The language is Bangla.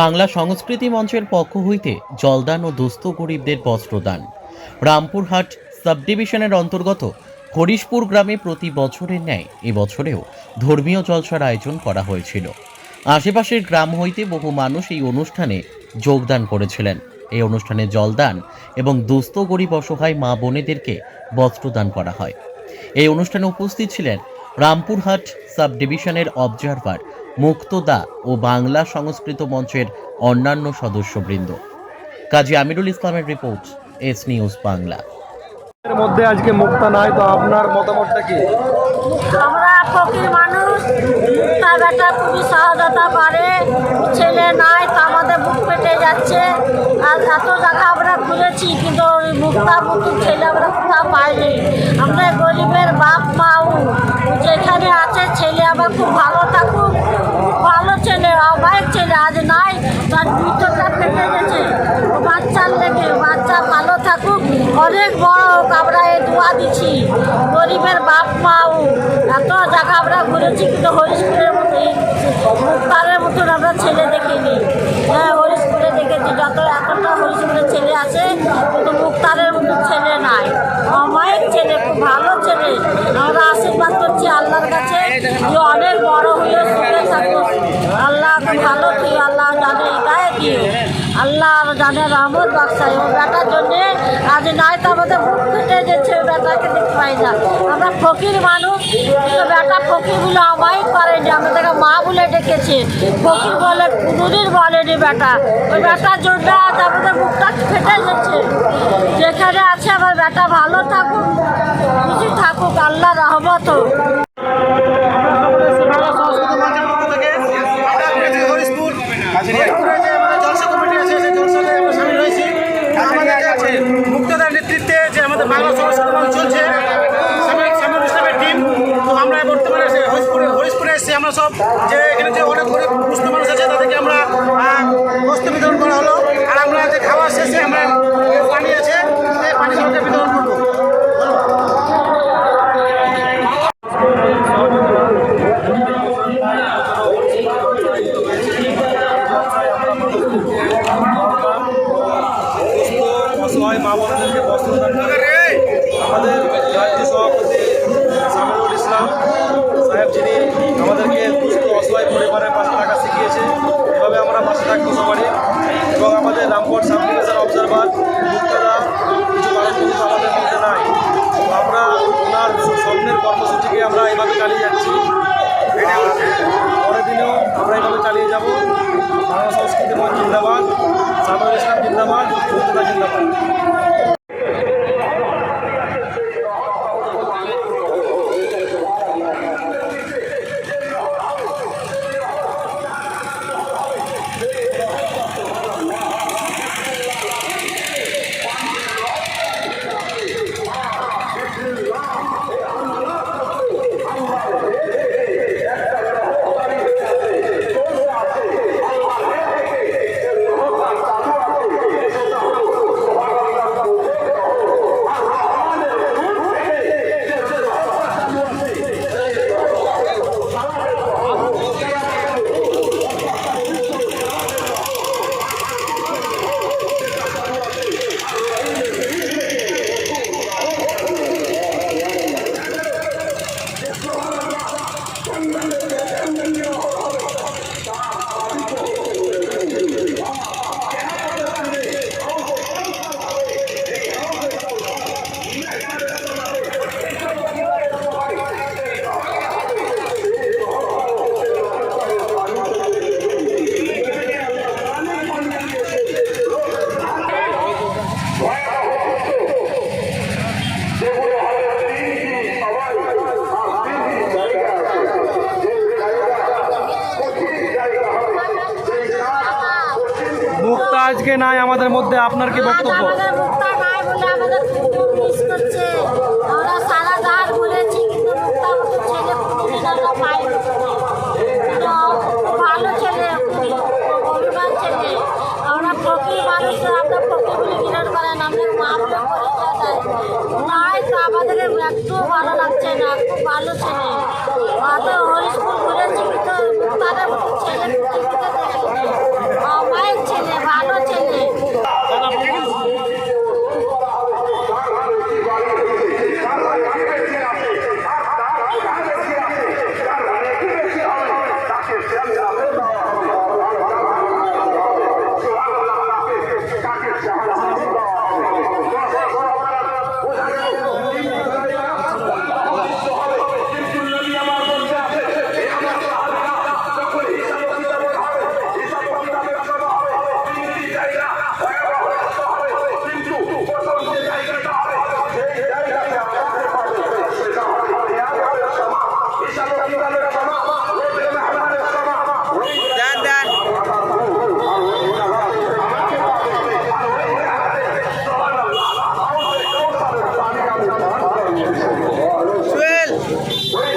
বাংলা সংস্কৃতি মঞ্চের পক্ষ হইতে জলদান ও দুস্থ গরিবদের বস্ত্রদান। রামপুরহাট সাবডিভিশনের অন্তর্গত হরিশপুর গ্রামে প্রতি বছরের ন্যায় এবছরেও ধর্মীয় জলসার আয়োজন করা হয়েছিল। আশেপাশের গ্রাম হইতে বহু মানুষ এই অনুষ্ঠানে যোগদান করেছিলেন। এই অনুষ্ঠানে জলদান এবং দুস্থ গরিব অসহায় মা বোনেদেরকে বস্ত্রদান করা হয়। এই অনুষ্ঠানে উপস্থিত ছিলেন রামপুরহাট সাব ডিভিশনের অবজারভার মুক্তদা ও বাংলা সংস্কৃত মঞ্চের অন্যান্য সদস্যবৃন্দ। কাজী আমিরুল ইসলামের রিপোর্ট এস নিউজ বাংলা। এর মধ্যে আজকে মুক্তা নাই তো আপনার মতামতটা কি? আমরা ফকির মানুষ তার বেটা খুবই সহজতা করে ছেলে নাই তো আমাদের বুক পেটে যাচ্ছে। আর এত জায়গা আমরা ঘুরেছি কিন্তু ওই মুক্তা মুক্তির ছেলে আমরা কোথাও পাইনি। আমরা গরিবের বাপ মাও যেখানে আছে ছেলে আমার খুব ভালো থাকুক। ভালো ছেলে অবায়ক ছেলে, আজ নাই, তার ভিতরটা ফেটে গেছে। বাচ্চার লেগে, বাচ্চা ভালো থাকুক, অনেক বড় হোক, আমরা এই দোয়া দিচ্ছি। গরিবের বাপ মাও এত জায়গা আমরা ঘুরেছি, কিন্তু হরিশপুরের মতো মুক্তারের মতন আমরা ছেলে দেখিনি। হ্যাঁ হরিশপুরে দেখেছি, যত এতটা হরিশপুরের ছেলে আছে, কিন্তু মুক্তারের মতো ছেলে নাই। অমায়িক ছেলে, খুব ভালো ছেলে। আমরা আশীর্বাদ করছি আল্লাহর কাছে অনেক জানে রহমত বাক্সায় ও বেটার জন্যে আজ নাই তো আমাদের বুক ফেটে যাচ্ছে বেটাকে দেখতে পাই না। আমরা ফকির মানুষ, কিন্তু বেটা ফকির বলে আমায় করেনি আমাদেরকে মা বলে ডেকেছে। ফকির বলে কুদুরির বলেনি বেটা। ওই বেটার জন্য আজ আমাদের বুকটা ফেটে যাচ্ছে যেখানে আছে আমার বেটা ভালো থাকুক, খুশি থাকুক আল্লাহ রহমত হোক। আমরা সব যে এখানে যে অনেক গরিব আমাদেরকে মা বলে পরিচয় দেয় নাই তো আমাদের একটু ভালো লাগছে না খুব ভালো ছেলে। অত হরিশপুর ঘুরেছি কিন্তু খুঁজে Three.